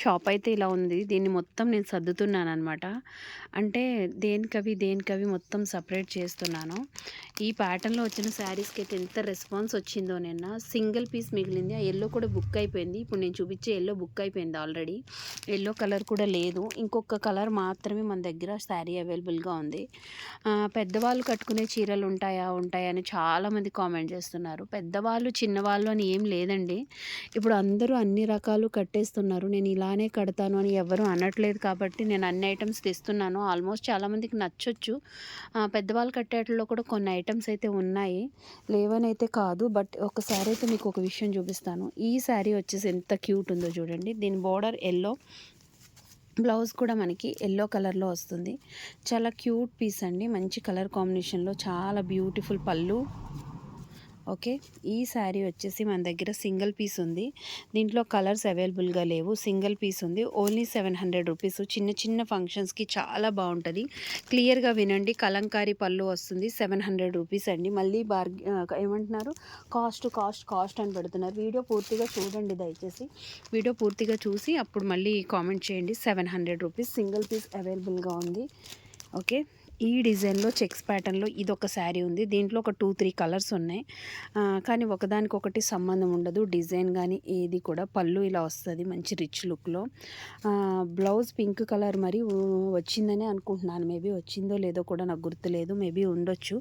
Shop అయితే ఇలా ఉంది. దీన్ని మొత్తం నేను సర్దుతున్నాను అనమాట అంటే దేనికవి దేనికవి మొత్తం సపరేట్ చేస్తున్నాను. ఈ ప్యాటర్న్లో వచ్చిన శారీస్కి అయితే ఎంత రెస్పాన్స్ వచ్చిందో నిన్న. సింగిల్ పీస్ మిగిలింది. ఆ ఎల్లో కూడా బుక్ అయిపోయింది. ఇప్పుడు నేను చూపించే ఎల్లో బుక్ అయిపోయింది ఆల్రెడీ ఎల్లో కలర్ కూడా లేదు. ఇంకొక కలర్ మాత్రమే మన దగ్గర శారీ అవైలబుల్గా ఉంది. పెద్దవాళ్ళు కట్టుకునే చీరలు ఉంటాయా ఉంటాయా అని చాలామంది కామెంట్ చేస్తున్నారు. పెద్దవాళ్ళు చిన్నవాళ్ళు అని ఏం లేదండి. ఇప్పుడు అందరూ అన్ని రకాలు కట్టేస్తున్నారు. నేను ఇలానే కడతాను అని ఎవరు అనట్లేదు కాబట్టి నేను అన్ని ఐటమ్స్ తెస్తున్నాను. ఆల్మోస్ట్ చాలామందికి నచ్చొచ్చు. పెద్దవాళ్ళు కట్టేటల్లో కూడా కొన్ని ఐటమ్స్ అయితే ఉన్నాయి. లేవనైతే కాదు. బట్ ఒకసారి అయితే మీకు ఒక విషయం చూపిస్తాను. ఈ శారీ వచ్చేసి ఎంత క్యూట్ ఉందో చూడండి. దీని బోర్డర్ ఎల్లో. బ్లౌజ్ కూడా మనకి ఎల్లో కలర్లో వస్తుంది. చాలా క్యూట్ పీస్ అండి. మంచి కలర్ కాంబినేషన్లో చాలా బ్యూటిఫుల్ పళ్ళు. ఓకే? ఈ శారీ వచ్చేసి మన దగ్గర సింగిల్ పీస్ ఉంది. దీంట్లో కలర్స్ అవైలబుల్గా లేవు. సింగిల్ పీస్ ఉంది. Only seven hundred rupees. చిన్న చిన్న ఫంక్షన్స్కి చాలా బాగుంటుంది. క్లియర్గా వినండి. కలంకారీ పళ్ళు వస్తుంది. సెవెన్ హండ్రెడ్ రూపీస్ అండి. మళ్ళీ బార్ ఏమంటున్నారు? కాస్ట్ కాస్ట్ కాస్ట్ అని పెడుతున్నారు. వీడియో పూర్తిగా చూడండి దయచేసి. వీడియో పూర్తిగా చూసి అప్పుడు మళ్ళీ కామెంట్ చేయండి. Seven hundred rupees single piece అవైలబుల్గా ఉంది. ఓకే? ఈ డిజైన్లో చెక్స్ ప్యాటర్న్లో ఇది ఒక శారీ ఉంది. దీంట్లో ఒక టూ త్రీ కలర్స్ ఉన్నాయి. కానీ ఒకదానికొకటి సంబంధం ఉండదు. డిజైన్ కానీ ఏది కూడా పళ్ళు ఇలా వస్తుంది మంచి రిచ్ లుక్లో. బ్లౌజ్ పింక్ కలర్ మరి వచ్చిందనే అనుకుంటున్నాను. మేబీ వచ్చిందో లేదో కూడా నాకు గుర్తులేదు మేబీ ఉండొచ్చు.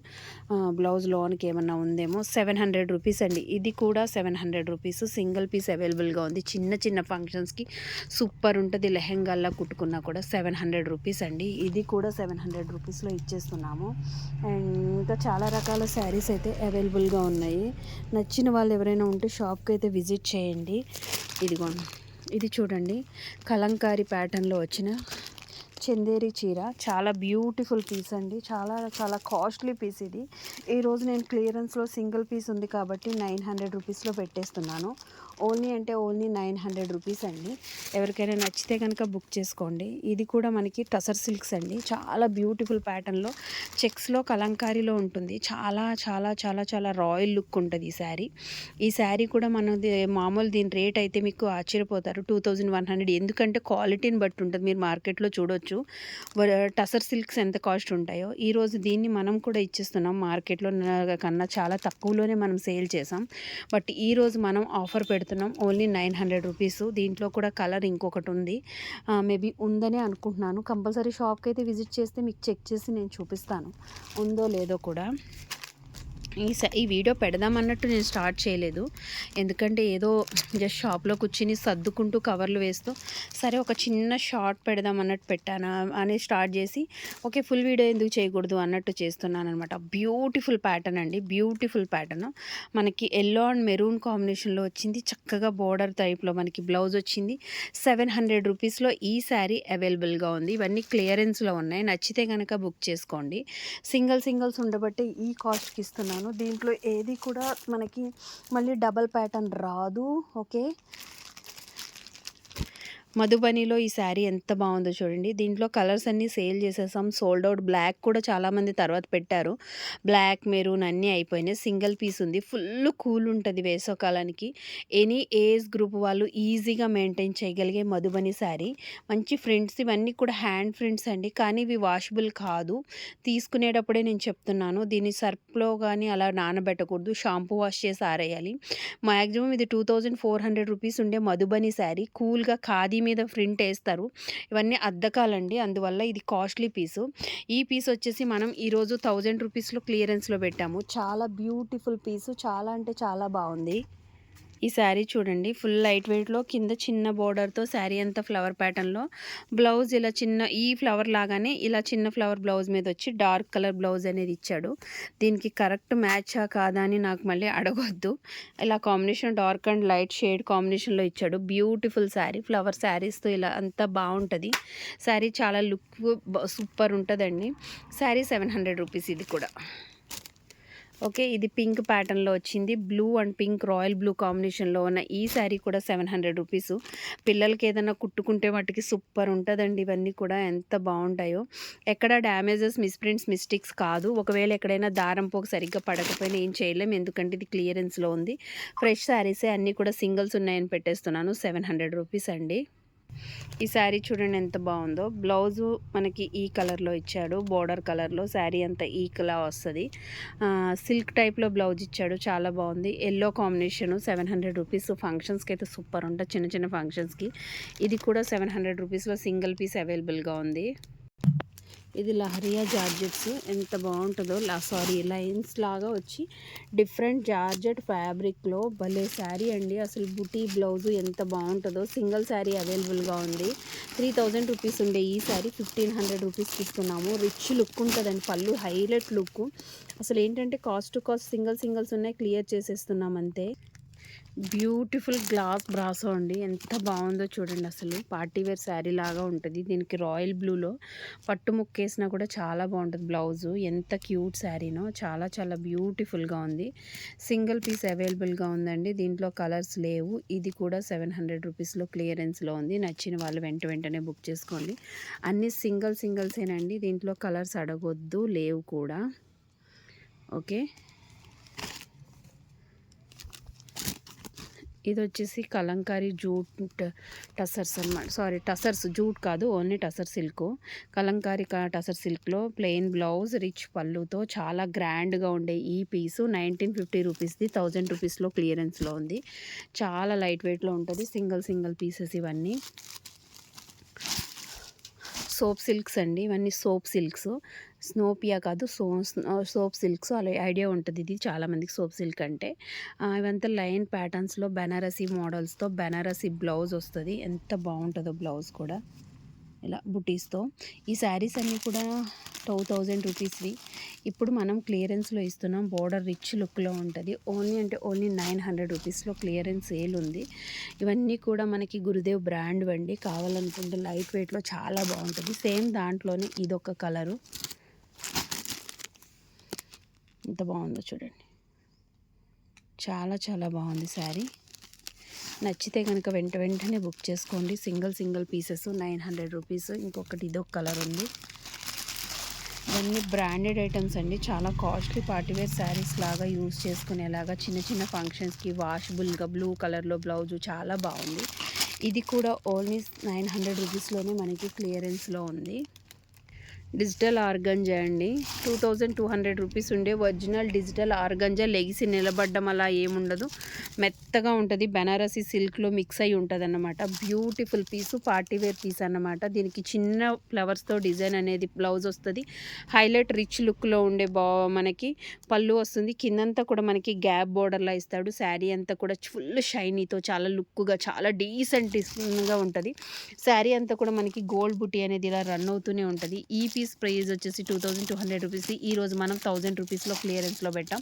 బ్లౌజ్ లోన్కి ఏమన్నా ఉందేమో. సెవెన్ హండ్రెడ్ రూపీస్ అండి. ఇది కూడా seven hundred rupees. Single piece అవైలబుల్గా ఉంది. చిన్న చిన్న ఫంక్షన్స్కి సూపర్ ఉంటుంది. లెహెంగాల్లా కుట్టుకున్నా కూడా సెవెన్ హండ్రెడ్ రూపీస్ అండి. ఇది కూడా సెవెన్ హండ్రెడ్ రూపీస్ రూపీస్లో ఇచ్చేస్తున్నాము. అండ్ ఇంకా చాలా రకాల శారీస్ అయితే అవైలబుల్గా ఉన్నాయి. నచ్చిన వాళ్ళు ఎవరైనా ఉంటే షాప్కి అయితే విజిట్ చేయండి. ఇదిగోండి. ఇది చూడండి. కలంకారీ ప్యాటర్న్లో వచ్చిన చందేరి చీర. చాలా బ్యూటిఫుల్ పీస్ అండి. చాలా చాలా కాస్ట్లీ పీస్ ఇది. ఈరోజు నేను క్లియరెన్స్లో సింగిల్ పీస్ ఉంది కాబట్టి నైన్ హండ్రెడ్ రూపీస్లో పెట్టేస్తున్నాను. ఓన్లీ అంటే ఓన్లీ నైన్ హండ్రెడ్ రూపీస్ అండి. ఎవరికైనా నచ్చితే కనుక బుక్ చేసుకోండి. ఇది కూడా మనకి టసర్ సిల్క్స్ అండి. చాలా బ్యూటిఫుల్ ప్యాటర్న్లో చెక్స్లో కలంకారీలో ఉంటుంది. చాలా చాలా చాలా చాలా రాయల్ లుక్ ఉంటుంది ఈ శారీ ఈ శారీ కూడా మనది మామూలు దీని రేట్ అయితే మీకు ఆశ్చర్యపోతారు. టూ థౌజండ్ వన్ హండ్రెడ్ ఎందుకంటే క్వాలిటీని బట్టి ఉంటుంది. మీరు మార్కెట్లో చూడొచ్చు. రోజు టసర్ సిల్క్స్ ఎంత కాస్ట్ ఉంటాయో ఈరోజు దీన్ని మనం కూడా ఇచ్చేస్తున్నాం మార్కెట్లో కన్నా చాలా తక్కువలోనే మనం సేల్ చేసాం. బట్ ఈరోజు మనం ఆఫర్ పెడుతున్నాం ఓన్లీ నైన్ హండ్రెడ్ రూపీస్. దీంట్లో కూడా కలర్ ఇంకొకటి ఉంది. మేబీ ఉందనే అనుకుంటున్నాను. కంపల్సరీ షాప్కి అయితే విజిట్ చేస్తే మీకు చెక్ చేసి నేను చూపిస్తాను. ఉందో లేదో కూడా. ఈ స ఈ వీడియో పెడదామన్నట్టు నేను స్టార్ట్ చేయలేదు. ఎందుకంటే ఏదో జస్ట్ షాప్లో కూర్చుని సర్దుకుంటూ కవర్లు వేస్తూ సరే ఒక చిన్న షార్ట్ పెడదాం అన్నట్టు పెట్టాను అని స్టార్ట్ చేసి ఓకే ఫుల్ వీడియో ఎందుకు చేయకూడదు అన్నట్టు చేస్తున్నాను అనమాట బ్యూటిఫుల్ ప్యాటర్న్ అండి. Beautiful pattern. మనకి ఎల్లో అండ్ మెరూన్ కాంబినేషన్లో వచ్చింది. చక్కగా బోర్డర్ టైప్లో మనకి బ్లౌజ్ వచ్చింది. సెవెన్ హండ్రెడ్ రూపీస్లో ఈ శారీ అవైలబుల్గా ఉంది. ఇవన్నీ క్లియరెన్స్లో ఉన్నాయి. నచ్చితే కనుక బుక్ చేసుకోండి. సింగిల్ సింగిల్స్ ఉండబట్టి ఈ కాస్ట్కి ఇస్తున్నాను. దీంట్లో ఏది కూడా మనకి మళ్ళీ డబల్ ప్యాటర్న్ రాదు. ఓకే మధుబనిలో ఈ శారీ ఎంత బాగుందో చూడండి. దీంట్లో కలర్స్ అన్నీ సేల్ చేసేసాం. సోల్డ్ అవుట్ బ్లాక్ కూడా చాలామంది తర్వాత పెట్టారు. బ్లాక్ మెరూన్ అన్నీ అయిపోయినాయి. సింగిల్ పీస్ ఉంది. ఫుల్ కూల్ ఉంటుంది వేసవకాలానికి. ఎనీ ఏజ్ గ్రూప్ వాళ్ళు ఈజీగా మెయింటైన్ చేయగలిగే మధుబని శారీ. మంచి ఫ్రింట్స్ ఇవన్నీ కూడా హ్యాండ్ ఫ్రింట్స్ అండి. కానీ ఇవి వాషబుల్ కాదు. తీసుకునేటప్పుడే నేను చెప్తున్నాను. దీన్ని సర్ఫ్లో కానీ అలా నానబెట్టకూడదు. షాంపూ వాష్ చేసి ఆరేయాలి. మ్యాక్సిమం ఇది two thousand four hundred rupees ఉండే మధుబని శారీ. కూల్గా ఖాదీ మీద ప్రింట్ వేస్తారు ఇవన్నీ అద్దకాలండి. అందువల్ల ఇది కాస్ట్లీ పీసు. ఈ పీస్ వచ్చేసి మనం ఈరోజు థౌజండ్ రూపీస్లో క్లియరెన్స్లో పెట్టాము. చాలా బ్యూటిఫుల్ పీసు. చాలా అంటే చాలా బాగుంది. ఈ శారీ చూడండి ఫుల్ లైట్ వెయిట్లో కింద చిన్న బోర్డర్తో శారీ అంతా ఫ్లవర్ ప్యాటర్న్లో. బ్లౌజ్ ఇలా చిన్న ఈ ఫ్లవర్ లాగానే ఇలా చిన్న ఫ్లవర్ బ్లౌజ్ మీద వచ్చి డార్క్ కలర్ బ్లౌజ్ అనేది ఇచ్చాడు. దీనికి కరెక్ట్ మ్యాచా కాదా అని నాకు మళ్ళీ అడగొద్దు. ఇలా combination dark and light shade కాంబినేషన్లో ఇచ్చాడు. బ్యూటిఫుల్ శారీ ఫ్లవర్ శారీస్తో ఇలా అంతా బాగుంటుంది. శారీ చాలా లుక్ సూపర్ ఉంటుందండి. శారీ సెవెన్ హండ్రెడ్ రూపీస్ ఇది కూడా. ఓకే ఇది పింక్ ప్యాటర్న్లో వచ్చింది. Blue and pink royal blue కాంబినేషన్లో ఉన్న ఈ శారీ కూడా సెవెన్ హండ్రెడ్ రూపీస్. పిల్లలకి ఏదైనా కుట్టుకుంటే వాటికి సూపర్ ఉంటుందండి. ఇవన్నీ కూడా ఎంత బాగుంటాయో. ఎక్కడ డ్యామేజెస్ మిస్ప్రింట్స్ మిస్టేక్స్ కాదు. ఒకవేళ ఎక్కడైనా దారం పోక సరిగ్గా పడకపోయినా ఏం చేయలేం. ఎందుకంటే ఇది క్లియరెన్స్లో ఉంది. ఫ్రెష్ శారీసే అన్నీ కూడా సింగిల్స్ ఉన్నాయని పెట్టేస్తున్నాను. సెవెన్ హండ్రెడ్ రూపీస్ అండి. ఈ శారీ చూడండి ఎంత బాగుందో. బ్లౌజు మనకి ఈ కలర్లో ఇచ్చాడు. బోర్డర్ కలర్లో శారీ అంతా ఈ కలర్ వస్తుంది సిల్క్ టైప్లో బ్లౌజ్ ఇచ్చాడు. చాలా బాగుంది. Yellow combination seven hundred rupees. ఫంక్షన్స్కి అయితే సూపర్ ఉంటుంది చిన్న చిన్న ఫంక్షన్స్కి. ఇది కూడా సెవెన్ హండ్రెడ్ రూపీస్లో సింగిల్ పీస్ అవైలబుల్గా ఉంది. ఇది లహరియా జార్జెట్స్. ఎంత బాగుంటుందో లా సారీ లైన్స్ లాగా వచ్చి డిఫరెంట్ జార్జెట్ ఫ్యాబ్రిక్లో. భలే శారీ అండి. అసలు బుటీ బ్లౌజు ఎంత బాగుంటుందో. సింగిల్ శారీ అవైలబుల్గా ఉంది. త్రీ థౌజండ్ రూపీస్ ఉండే ఈ శారీ. ఫిఫ్టీన్ హండ్రెడ్ రూపీస్కి ఇస్తున్నాము రిచ్ లుక్ ఉంటుందండి. పళ్ళు హైలైట్ లుక్. అసలు ఏంటంటే cost to cost single singles ఉన్నాయి. క్లియర్ చేసేస్తున్నాం అంతే. బ్యూటిఫుల్ గ్లాస్ బ్రాసో అండి. ఎంత బాగుందో చూడండి అసలు. పార్టీ వేర్ శారీ లాగా ఉంటుంది. దీనికి రాయల్ బ్లూలో పట్టు ముక్కేసినా కూడా చాలా బాగుంటుంది బ్లౌజు. ఎంత క్యూట్ శారీనో చాలా చాలా బ్యూటిఫుల్గా ఉంది. సింగిల్ పీస్ అవైలబుల్గా ఉందండి. దీంట్లో కలర్స్ లేవు. ఇది కూడా సెవెన్ హండ్రెడ్ రూపీస్లో క్లియరెన్స్లో ఉంది. నచ్చిన వాళ్ళు వెంట వెంటనే బుక్ చేసుకోండి. అన్ని సింగిల్ సింగిల్సేనండి. దీంట్లో కలర్స్ అడగొద్దు లేవు కూడా. ఓకే? ఇది వచ్చేసి కలంకారీ జూట్ టసర్స్ అనమాట సారీ టసర్స్ జూట్ కాదు ఓన్లీ టసర్ సిల్క్. కలంకారీ టసర్ సిల్క్లో ప్లెయిన్ బ్లౌజ్ రిచ్ పళ్ళుతో చాలా గ్రాండ్గా ఉండే ఈ పీసు నైన్టీన్ ఫిఫ్టీ రూపీస్ది థౌజండ్ రూపీస్లో క్లియరెన్స్లో ఉంది. చాలా లైట్ వెయిట్లో ఉంటుంది సింగిల్ సింగిల్ పీసెస్ ఇవన్నీ. సోప్ సిల్క్స్ అండి ఇవన్నీ సోప్ సిల్క్స్. స్నోపియా కాదు సో సోప్ సిల్క్స్ అలా ఐడియా ఉంటుంది. ఇది చాలామందికి సోప్ సిల్క్ అంటే. ఇవంతా లైన్ ప్యాటర్న్స్లో బెనారసీ మోడల్స్తో బెనారసీ బ్లౌజ్ వస్తుంది. ఎంత బాగుంటుందో బ్లౌజ్ కూడా. ఇలా బుటీస్తో. ఈ శారీస్ అన్నీ కూడా టూ థౌజండ్ రూపీస్వి. ఇప్పుడు మనం క్లియరెన్స్లో ఇస్తున్నాం. బోర్డర్ రిచ్ లుక్లో ఉంటుంది. ఓన్లీ అంటే ఓన్లీ నైన్ హండ్రెడ్ రూపీస్లో క్లియరెన్స్ సేల్ ఉంది. ఇవన్నీ కూడా మనకి గురుదేవ్ బ్రాండ్ వండి కావాలనుకుంటే లైట్ వెయిట్లో చాలా బాగుంటుంది. సేమ్ దాంట్లోనే ఇదొక కలరు. ఎంత బాగుందో చూడండి. చాలా చాలా బాగుంది శారీ. నచ్చితే కనుక వెంట వెంటనే బుక్ చేసుకోండి. Single single pieces nine hundred rupees. ఇంకొకటి ఇదొక కలర్ ఉంది. ఇవన్నీ బ్రాండెడ్ ఐటమ్స్ అండి. చాలా కాస్ట్లీ పార్టీవేర్ శారీస్ లాగా యూస్ చేసుకునేలాగా చిన్న చిన్న ఫంక్షన్స్కి వాషబుల్గా బ్లూ కలర్లో బ్లౌజు చాలా బాగుంది. ఇది కూడా ఓన్లీ నైన్ హండ్రెడ్ రూపీస్లోనే మనకి క్లియరెన్స్లో ఉంది. డిజిటల్ ఆర్గంజా అండి. Two thousand two hundred rupees ఉండే ఒరిజినల్ డిజిటల్ ఆర్గంజా లెగిసి నిలబడ్డం అలా ఏముండదు. మెత్తగా ఉంటుంది. బెనారసీ సిల్క్లో మిక్స్ అయి ఉంటుంది అన్నమాట beautiful piece party wear piece అన్నమాట. దీనికి చిన్న ఫ్లవర్స్తో డిజైన్ అనేది బ్లౌజ్ వస్తుంది. హైలైట్ రిచ్ లుక్లో ఉండే బా మనకి పళ్ళు వస్తుంది. కిందంతా కూడా మనకి గ్యాప్ బోర్డర్లా ఇస్తాడు. శారీ అంతా కూడా ఫుల్ షైనీతో చాలా లుక్గా చాలా డీసెంట్గా ఉంటుంది. శారీ అంతా కూడా మనకి గోల్డ్ బుటీ అనేది ఇలా రన్ అవుతూనే ఉంటుంది. ఈ పీస్ ప్రైస్ వచ్చేసి two thousand two hundred rupees ఈ రోజు మనం థౌజండ్ రూపీస్లో క్లియరెన్స్లో పెట్టాం.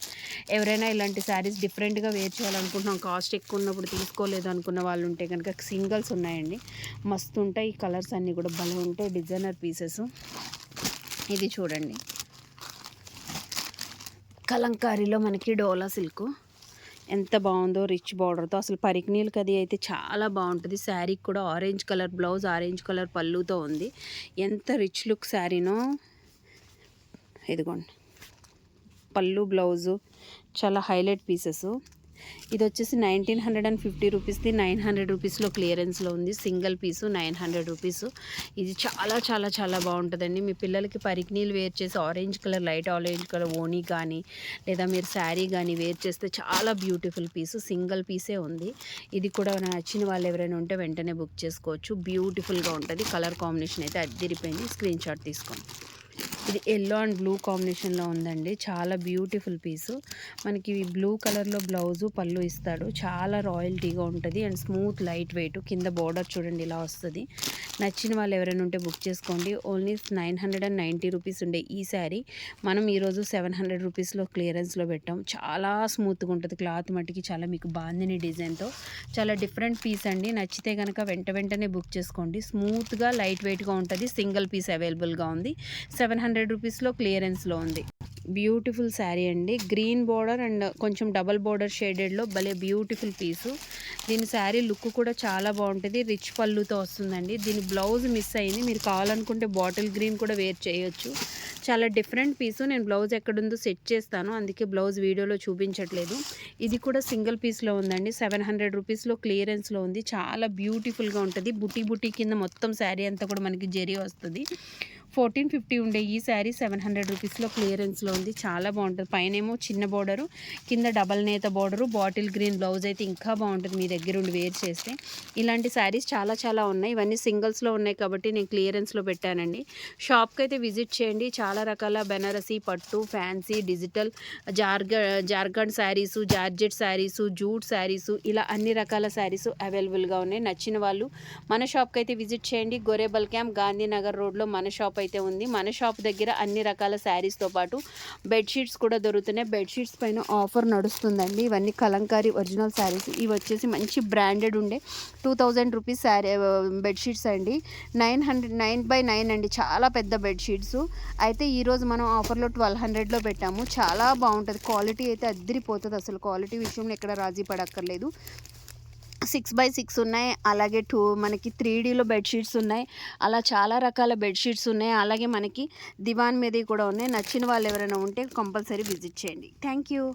ఎవరైనా ఇలాంటి శారీస్ డిఫరెంట్గా వేర్ చేయాలనుకుంటున్నాం కాస్ట్ ఎక్కువ ఉన్నప్పుడు తీసుకోలేదు అనుకున్న వాళ్ళు ఉంటే కనుక సింగిల్స్ ఉన్నాయండి. మస్తు ఉంటాయి ఈ కలర్స్ అన్నీ కూడా భలే ఉంటాయి డిజైనర్ పీసెస్ ఇది చూడండి. కలంకారీలో మనకి డోలా సిల్క్ ఎంత బాగుందో రిచ్ బార్డర్తో. అసలు పరికినీలకి అది అయితే చాలా బాగుంటుంది. శారీకి కూడా orange colour blouse orange colour పళ్ళుతో ఉంది. ఎంత రిచ్ లుక్ శారీనో. ఇదిగోండి. పళ్ళు బ్లౌజు చాలా హైలైట్ పీసెస్. ఇది వచ్చేసి నైన్టీన్ హండ్రెడ్ అండ్ ఫిఫ్టీ రూపీస్ది నైన్ హండ్రెడ్ రూపీస్లో క్లియరెన్స్లో ఉంది. Single piece nine hundred rupees. ఇది చాలా చాలా చాలా బాగుంటుందండి. మీ పిల్లలకి పరికినీలు వేర్ చేసి orange colour light orange colour ఓనీ కానీ లేదా మీరు శారీ కానీ వేర్ చేస్తే చాలా బ్యూటిఫుల్ పీసు. సింగిల్ పీసే ఉంది. ఇది కూడా నచ్చిన వాళ్ళు ఎవరైనా ఉంటే వెంటనే బుక్ చేసుకోవచ్చు. బ్యూటిఫుల్గా ఉంటుంది. కలర్ కాంబినేషన్ అయితే అద్దరిపోయింది. స్క్రీన్ షాట్ తీసుకోండి. ఇది ఎల్లో అండ్ బ్లూ కాంబినేషన్లో ఉందండి. చాలా బ్యూటిఫుల్ పీసు మనకి బ్లూ కలర్లో బ్లౌజు పళ్ళు ఇస్తాడు. చాలా రాయల్టీగా ఉంటుంది. అండ్ స్మూత్ లైట్ వెయిట్ కింద బార్డర్ చూడండి ఇలా వస్తుంది. నచ్చిన వాళ్ళు ఎవరైనా ఉంటే బుక్ చేసుకోండి. Only nine hundred and ninety rupees ఉండే ఈ శారీ. మనం ఈరోజు సెవెన్ హండ్రెడ్ రూపీస్లో క్లియరెన్స్లో పెట్టాం. చాలా స్మూత్గా ఉంటుంది క్లాత్ మట్టికి. చాలా మీకు బాందిని డిజైన్తో. చాలా డిఫరెంట్ పీస్ అండి. నచ్చితే కనుక వెంట వెంటనే బుక్ చేసుకోండి. స్మూత్గా లైట్ వెయిట్గా ఉంటుంది. సింగిల్ పీస్ అవైలబుల్గా ఉంది. సెవెన్ హండ్రెడ్ రూపీస్లో క్లియరెన్స్లో ఉంది. బ్యూటిఫుల్ శారీ అండి. గ్రీన్ బార్డర్ అండ్ కొంచెం డబల్ బార్డర్ షేడెడ్లో భలే బ్యూటిఫుల్ పీసు. దీని శారీ లుక్ కూడా చాలా బాగుంటుంది. రిచ్ పళ్ళుతో వస్తుందండి. దీని బ్లౌజ్ మిస్ అయింది. మీరు కావాలనుకుంటే బాటిల్ గ్రీన్ కూడా వేర్ చేయొచ్చు. చాలా డిఫరెంట్ పీసు. నేను బ్లౌజ్ ఎక్కడుందో సెట్ చేస్తాను. అందుకే బ్లౌజ్ వీడియోలో చూపించట్లేదు. ఇది కూడా సింగిల్ పీస్లో ఉందండి. సెవెన్ హండ్రెడ్ రూపీస్లో క్లియరెన్స్లో ఉంది. చాలా బ్యూటిఫుల్గా ఉంటుంది. బుటీ బుటీ కింద మొత్తం శారీ అంతా కూడా మనకి జరి వస్తుంది. ఫోర్టీన్ ఫిఫ్టీ ఉండే ఈ శారీ సెవెన్ హండ్రెడ్ రూపీస్లో క్లియరెన్స్లో ఉంది. చాలా బాగుంటుంది. పైన ఏమో చిన్న బోర్డరు కింద డబల్ నేత బోర్డరు బాటిల్ గ్రీన్ బ్లౌజ్ అయితే ఇంకా బాగుంటుంది మీ దగ్గర ఉండి వేర్ చేస్తే. ఇలాంటి శారీస్ చాలా చాలా ఉన్నాయి. ఇవన్నీ సింగిల్స్లో ఉన్నాయి కాబట్టి నేను క్లియరెన్స్లో పెట్టానండి. షాప్కి అయితే విజిట్ చేయండి. చాలా రకాల బెనారసీ పట్టు ఫ్యాన్సీ డిజిటల్ జార్గ జార్ఖండ్ శారీసు జార్జెట్ శారీసు జూట్ శారీసు ఇలా అన్ని రకాల శారీసు అవైలబుల్గా ఉన్నాయి. నచ్చిన వాళ్ళు మన షాప్కి అయితే విజిట్ చేయండి. గొరేబల్ క్యాంప్ గాంధీనగర్ రోడ్లో మన షాప్ అయితే ఉంది. మన షాప్ దగ్గర అన్ని రకాల శారీస్తో పాటు బెడ్షీట్స్ కూడా దొరుకుతున్నాయి. బెడ్షీట్స్ పైన ఆఫర్ నడుస్తుందండి. ఇవన్నీ కలంకారీ ఒరిజినల్ శారీస్. ఇవి వచ్చేసి మంచి బ్రాండెడ్ ఉండే two thousand rupees sari bedsheets అండి. Nine hundred nine by nine అండి. చాలా పెద్ద బెడ్షీట్స్. అయితే ఈరోజు మనం ఆఫర్లో ట్వెల్వ్ హండ్రెడ్లో పెట్టాము. చాలా బాగుంటుంది. క్వాలిటీ అయితే అద్దరిపోతుంది అసలు. క్వాలిటీ విషయంలో ఎక్కడ రాజీ పడక్కర్లేదు. సిక్స్ బై సిక్స్ ఉన్నాయి. అలాగే టూ మనకి త్రీ డీలో బెడ్షీట్స్ ఉన్నాయి. అలా చాలా రకాల బెడ్షీట్స్ ఉన్నాయి. అలాగే మనకి దివాన్ మీద కూడా ఉన్నాయి. నచ్చిన వాళ్ళు ఎవరైనా ఉంటే కంపల్సరీ విజిట్ చేయండి. Thank you.